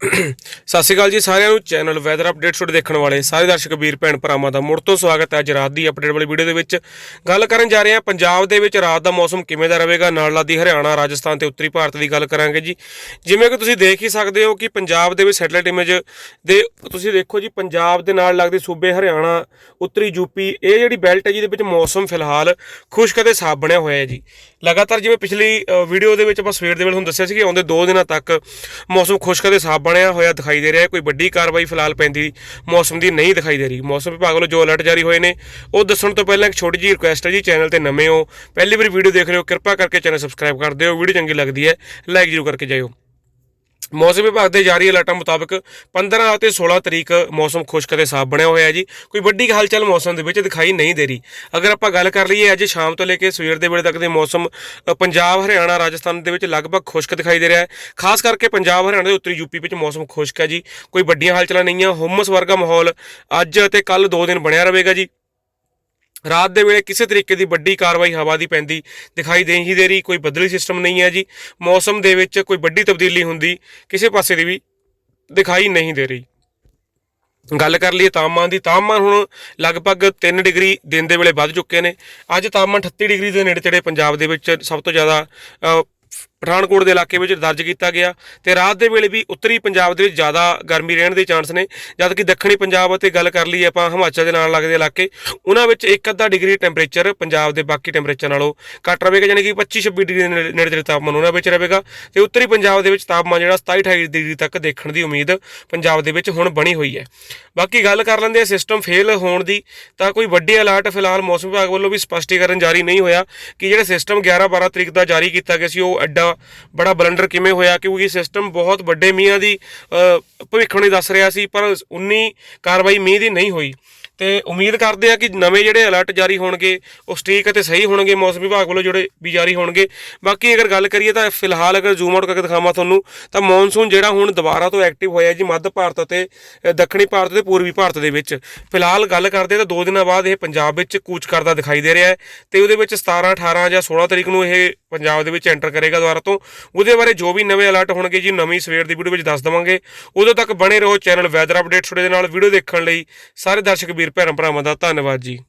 ਸਤਿ ਸ਼੍ਰੀ ਅਕਾਲ ਜੀ ਸਾਰਿਆਂ ਨੂੰ। ਚੈਨਲ ਵੈਦਰ ਅਪਡੇਟ ਤੁਹਾਡੇ ਦੇਖਣ ਵਾਲੇ ਸਾਰੇ ਦਰਸ਼ਕ, ਵੀਰ, ਭੈਣ, ਭਰਾਵਾਂ ਦਾ ਮੁੜ ਤੋਂ ਸਵਾਗਤ ਹੈ ਅੱਜ ਰਾਤ ਦੀ ਅਪਡੇਟ ਵਾਲੀ ਵੀਡੀਓ ਦੇ ਵਿੱਚ। ਗੱਲ ਕਰਨ ਜਾ ਰਹੇ ਹਾਂ ਪੰਜਾਬ ਦੇ ਵਿੱਚ ਰਾਤ ਦਾ ਮੌਸਮ ਕਿਵੇਂ ਦਾ ਰਹੇਗਾ। ਨਾਲ ਲੱਗਦੀ ਹਰਿਆਣਾ, ਰਾਜਸਥਾਨ ਤੇ ਉੱਤਰੀ ਭਾਰਤ ਦੀ ਗੱਲ ਕਰਾਂਗੇ ਜੀ। ਜਿਵੇਂ ਕਿ ਤੁਸੀਂ ਦੇਖ ਹੀ ਸਕਦੇ ਹੋ ਕਿ ਪੰਜਾਬ ਦੇ ਵਿੱਚ ਸੈਟਲਾਈਟ ਇਮੇਜ ਦੇ, ਤੁਸੀਂ ਦੇਖੋ ਜੀ, ਪੰਜਾਬ ਦੇ ਨਾਲ ਲੱਗਦੇ ਸੂਬੇ ਹਰਿਆਣਾ, ਉੱਤਰੀ ਯੂਪੀ ਇਹ ਜਿਹੜੀ ਬੈਲਟ ਹੈ ਜਿਹਦੇ ਵਿੱਚ ਮੌਸਮ ਫਿਲਹਾਲ ਖੁਸ਼ਕ ਅਤੇ ਸਾਫ਼ ਬਣਿਆ ਹੋਇਆ ਹੈ ਜੀ। ਲਗਾਤਾਰ ਜਿਵੇਂ ਪਿਛਲੀ ਵੀਡੀਓ ਦੇ ਵਿੱਚ ਆਪਾਂ ਸਵੇਰ ਦੇ ਵੇਲੇ ਤੁਹਾਨੂੰ ਦੱਸਿਆ ਸੀ ਕਿ ਆਉਂਦੇ 2 ਦਿਨਾਂ ਤੱਕ ਮੌਸਮ ਖੁਸ਼ਕ ਅਤੇ ਸਾਫ਼ ਬਣਿਆ ਹੋਇਆ ਦਿਖਾਈ ਦੇ ਰਿਹਾ ਹੈ। ਕੋਈ ਵੱਡੀ ਕਾਰਵਾਈ ਫਿਲਹਾਲ ਪੈਂਦੀ ਮੌਸਮ ਦੀ ਨਹੀਂ ਦਿਖਾਈ ਦੇ ਰਹੀ। ਮੌਸਮ ਵਿਭਾਗ ਵੱਲੋਂ ਜੋ ਅਲਰਟ ਜਾਰੀ ਹੋਏ ਨੇ, ਉਹ ਦੱਸਣ ਤੋਂ ਪਹਿਲਾਂ ਇੱਕ ਛੋਟੀ ਜਿਹੀ ਰਿਕੁਐਸਟ ਹੈ ਜੀ, ਚੈਨਲ ਤੇ ਨਵੇਂ ਹੋ, ਪਹਿਲੀ ਵਾਰੀ ਵੀਡੀਓ ਦੇਖ ਰਹੇ ਹੋ, ਕਿਰਪਾ ਕਰਕੇ ਚੈਨਲ ਸਬਸਕ੍ਰਾਈਬ ਕਰ ਦਿਓ। ਵੀਡੀਓ ਚੰਗੀ ਲੱਗਦੀ ਹੈ ਲਾਈਕ ਜ਼ਰੂਰ ਕਰਕੇ ਜਾਇਓ। ਮੌਸਮ ਵਿਭਾਗ ਦੇ ਜਾਰੀ ਅਲਰਟਾਂ ਮੁਤਾਬਕ 15 ਅਤੇ 16 ਤਰੀਕ ਮੌਸਮ ਖੁਸ਼ਕ ਅਤੇ ਸਾਫ਼ ਬਣਿਆ ਹੋਇਆ ਹੈ ਜੀ। ਕੋਈ ਵੱਡੀ ਹਲਚਲ ਮੌਸਮ ਦੇ ਵਿੱਚ ਦਿਖਾਈ ਨਹੀਂ ਦੇ ਰਹੀ। ਅਗਰ ਆਪਾਂ ਗੱਲ ਕਰ ਲਈਏ ਅੱਜ ਸ਼ਾਮ ਤੋਂ ਲੈ ਕੇ ਸਵੇਰ ਦੇ ਵੇਲੇ ਤੱਕ ਦੇ ਮੌਸਮ ਪੰਜਾਬ, ਹਰਿਆਣਾ, ਰਾਜਸਥਾਨ ਦੇ ਵਿੱਚ ਲਗਭਗ ਖੁਸ਼ਕ ਦਿਖਾਈ ਦੇ ਰਿਹਾ ਹੈ। ਖਾਸ ਕਰਕੇ ਪੰਜਾਬ, ਹਰਿਆਣਾ ਦੇ ਉੱਤਰੀ ਯੂਪੀ ਵਿੱਚ ਮੌਸਮ ਖੁਸ਼ਕ ਹੈ ਜੀ। ਕੋਈ ਵੱਡੀਆਂ ਹਲਚਲਾਂ ਨਹੀਂ ਹੈ। ਹੁਮਸ ਵਰਗਾ ਮਾਹੌਲ ਅੱਜ ਅਤੇ ਕੱਲ ਦੋ ਦਿਨ ਬਣਿਆ ਰਹੇਗਾ ਜੀ। ਰਾਤ ਦੇ ਵੇਲੇ ਕਿਸੇ ਤਰੀਕੇ ਦੀ ਵੱਡੀ ਕਾਰਵਾਈ ਹਵਾ ਦੀ ਪੈਂਦੀ ਦਿਖਾਈ ਦੇ ਹੀ ਦੇ ਰਹੀ, ਕੋਈ ਬਦਲੀ ਸਿਸਟਮ ਨਹੀਂ ਹੈ ਜੀ। ਮੌਸਮ ਦੇ ਵਿੱਚ ਕੋਈ ਵੱਡੀ ਤਬਦੀਲੀ ਹੁੰਦੀ ਕਿਸੇ ਪਾਸੇ ਦੀ ਵੀ ਦਿਖਾਈ ਨਹੀਂ ਦੇ ਰਹੀ। ਗੱਲ ਕਰ ਲਈਏ ਤਾਪਮਾਨ ਦੀ, ਤਾਪਮਾਨ ਹੁਣ ਲਗਭਗ 3 ਡਿਗਰੀ ਦਿਨ ਦੇ ਵੇਲੇ ਵੱਧ ਚੁੱਕੇ ਨੇ। ਅੱਜ ਤਾਪਮਾਨ 38 ਡਿਗਰੀ ਦੇ ਨੇੜੇ ਤੇੜੇ ਪੰਜਾਬ ਦੇ ਵਿੱਚ ਸਭ ਤੋਂ ਜ਼ਿਆਦਾ ਪਠਾਨਕੋਟ ਦੇ ਇਲਾਕੇ ਵਿੱਚ ਦਰਜ ਕੀਤਾ ਗਿਆ ਤੇ ਰਾਤ ਦੇ ਵੇਲੇ ਵੀ ਉੱਤਰੀ ਪੰਜਾਬ ਦੇ ਵਿੱਚ ਜ਼ਿਆਦਾ ਗਰਮੀ ਰਹਿਣ ਦੇ ਚਾਂਸ ਨੇ, ਜਦ ਕਿ ਦੱਖਣੀ ਪੰਜਾਬ ਅਤੇ ਗੱਲ ਕਰ ਲਈਏ ਆਪਾਂ ਹਿਮਾਚਲ ਦੇ ਨਾਲ ਲੱਗਦੇ ਇਲਾਕੇ, ਉਹਨਾਂ ਵਿੱਚ ਇੱਕ ਅੱਧਾ ਡਿਗਰੀ ਟੈਂਪਰੇਚਰ ਪੰਜਾਬ ਦੇ ਬਾਕੀ ਟੈਂਪਰੇਚਰ ਨਾਲੋਂ ਘੱਟ ਰਹੇਗਾ, ਯਾਨੀ ਕਿ 25 26 ਡਿਗਰੀ ਦੇ ਨੇੜੇ ਨੇੜੇ ਤਾਪਮਾਨ ਉਹਨਾਂ ਵਿੱਚ ਰਹੇਗਾ ਤੇ ਉੱਤਰੀ ਪੰਜਾਬ ਦੇ ਵਿੱਚ ਤਾਪਮਾਨ ਜਿਹੜਾ 27 28 ਡਿਗਰੀ ਤੱਕ ਦੇਖਣ ਦੀ ਉਮੀਦ ਪੰਜਾਬ ਦੇ ਵਿੱਚ ਹੁਣ ਬਣੀ ਹੋਈ ਹੈ। ਬਾਕੀ ਗੱਲ ਕਰ ਲੈਂਦੇ ਆ ਸਿਸਟਮ ਫੇਲ ਹੋਣ ਦੀ, ਤਾਂ ਕੋਈ ਵੱਡੀ ਅਲਰਟ ਫਿਲਹਾਲ ਮੌਸਮ ਵਿਭਾਗ ਵੱਲੋਂ ਵੀ ਸਪਸ਼ਟੀਕਰਨ ਜਾਰੀ ਨਹੀਂ ਹੋਇਆ ਕਿ ਜਿਹੜਾ ਸਿਸਟਮ 11 12 ਤਰੀਕ ਦਾ ਜਾਰੀ ਕੀਤਾ ਗਿਆ ਸੀ, ਉਹ ਐਡਾ ਬੜਾ ਬਲੰਡਰ ਕਿਵੇਂ ਹੋਇਆ ਕਿਉਂਕਿ ਸਿਸਟਮ ਬਹੁਤ ਵੱਡੇ ਮੀਂਹਾਂ ਦੀ ਅ, ਭਵਿੱਖਬਾਣੀ ਦੱਸ ਰਿਹਾ ਸੀ ਪਰ 19 ਕਾਰਵਾਈ ਮੀਂਹ ਦੀ ਨਹੀਂ ਹੋਈ। ਤੇ ਉਮੀਦ ਕਰਦੇ ਆ ਕਿ ਨਵੇਂ ਜਿਹੜੇ ਅਲਰਟ ਜਾਰੀ ਹੋਣਗੇ, ਉਹ ਸਟੀਕ ਅਤੇ ਸਹੀ ਹੋਣਗੇ, ਮੌਸਮ ਵਿਭਾਗ ਵੱਲੋਂ ਜਿਹੜੇ ਵੀ ਜਾਰੀ ਹੋਣਗੇ। ਬਾਕੀ ਅਗਰ ਗੱਲ ਕਰੀਏ ਤਾਂ ਫਿਲਹਾਲ ਅਗਰ ਜ਼ੂਮ ਆਊਟ ਕਰਕੇ ਦਿਖਾਵਾਂ ਤੁਹਾਨੂੰ, ਤਾਂ ਮੌਨਸੂਨ ਜਿਹੜਾ ਹੁਣ ਦੁਬਾਰਾ ਤੋਂ ਐਕਟਿਵ ਹੋਇਆ ਜੀ ਮੱਧ ਭਾਰਤ ਅਤੇ ਦੱਖਣੀ ਭਾਰਤ ਤੇ ਪੂਰਬੀ ਭਾਰਤ ਦੇ ਵਿੱਚ। ਫਿਲਹਾਲ ਗੱਲ ਕਰਦੇ ਤਾਂ ਦੋ ਦਿਨਾਂ ਬਾਅਦ ਇਹ ਪੰਜਾਬ ਵਿੱਚ ਕੂਚ ਕਰਦਾ ਦਿਖਾਈ ਦੇ ਰਿਹਾ ਹੈ ਤੇ ਉਹਦੇ ਵਿੱਚ 17 18 ਜਾਂ 16 ਤਰੀਕ ਨੂੰ ਇਹ ਪੰਜਾਬ ਦੇ ਵਿੱਚ ਐਂਟਰ ਕਰੇਗਾ ਦੁਬਾਰਾ ਤੋਂ। ਉਹਦੇ ਬਾਰੇ ਜੋ ਵੀ ਨਵੇਂ ਅਲਰਟ ਹੋਣਗੇ ਜੀ, ਨਵੀਂ ਸਵੇਰ ਦੀ ਵੀਡੀਓ ਵਿੱਚ ਦੱਸ ਦਵਾਂਗੇ। ਉਦੋਂ ਤੱਕ ਬਣੇ ਰਹੋ ਚੈਨਲ ਵੈਦਰ ਅਪਡੇਟਸ ਦੇ ਨਾਲ ਵੀਡੀਓ ਦੇਖਣ ਲਈ। ਸਾਰੇ ਦਰਸ਼ਕ ਵੀਰ ਭੈਣ ਭਰਾਵਾਂ ਦਾ ਧੰਨਵਾਦ ਜੀ।